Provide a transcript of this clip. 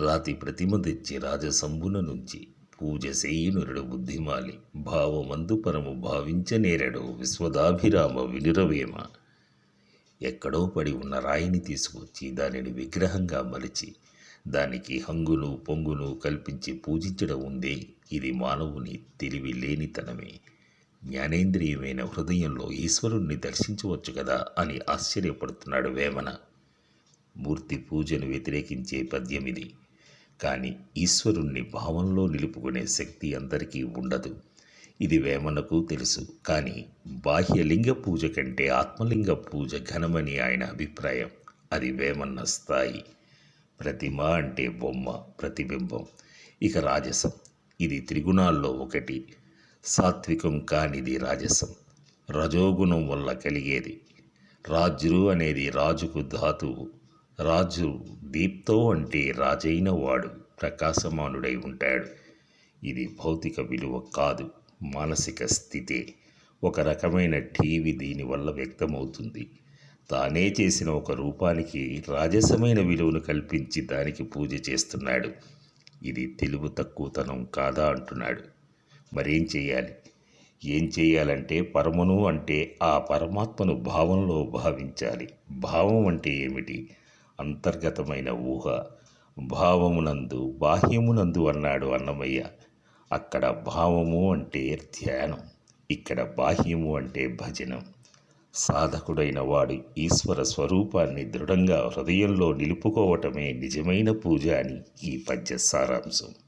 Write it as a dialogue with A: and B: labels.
A: రాతి ప్రతిమ తెచ్చి రాజసంబున నుంచి పూజ చేయునురుడు బుద్ధిమాలి. భావమందు పరము భావించనేరడు విశ్వదాభిరామ వినురవేమ. ఎక్కడో పడి ఉన్న రాయిని తీసుకొచ్చి దానిని విగ్రహంగా మలిచి దానికి హంగును పొంగును కల్పించి పూజించడం ఉందే ఇది మానవుని తెలివి లేనితనమే. జ్ఞానేంద్రియమైన హృదయంలో ఈశ్వరుణ్ణి దర్శించవచ్చు కదా అని ఆశ్చర్యపడుతున్నాడు వేమన. మూర్తి పూజను వ్యతిరేకించే పద్యం ఇది కానీ ఈశ్వరుణ్ణి భావంలో నిలుపుకునే శక్తి అందరికీ ఉండదు. ఇది వేమనకు తెలుసు కానీ బాహ్యలింగ పూజ కంటే ఆత్మలింగ పూజ ఘనమని ఆయన అభిప్రాయం. అది వేమన్న స్థాయి. ప్రతిమ అంటే బొమ్మ ప్రతిబింబం. ఇక రాజసం. ఇది త్రిగుణాల్లో ఒకటి. సాత్వికం కానిది రాజసం. రజోగుణం వల్ల కలిగేది. రాజ్రు అనేది రాజుకు ధాతువు. రాజు దీప్తో అంటే రాజైన వాడు ప్రకాశమానుడై ఉంటాడు. ఇది భౌతిక విలువ కాదు మానసిక స్థితే. ఒక రకమైన టీవీ దీనివల్ల వ్యక్తమవుతుంది. తానే చేసిన ఒక రూపానికి రాజసమైన విలువను కల్పించి దానికి పూజ చేస్తున్నాడు. ఇది తెలుగు తక్కువతనం కాదా అంటున్నాడు. మరేం చేయాలి? ఏం చేయాలంటే పరమను అంటే ఆ పరమాత్మను భావంలో భావించాలి. భావం అంటే ఏమిటి? అంతర్గతమైన ఊహ. భావమునందు బాహ్యమునందు అన్నాడు అన్నమయ్య. అక్కడ భావము అంటే ధ్యానం ఇక్కడ బాహ్యము అంటే భజనం. సాధకుడైన వాడు ఈశ్వర స్వరూపాన్ని దృఢంగా హృదయంలో నిలుపుకోవటమే నిజమైన పూజ అని ఈ పద్య సారాంశం.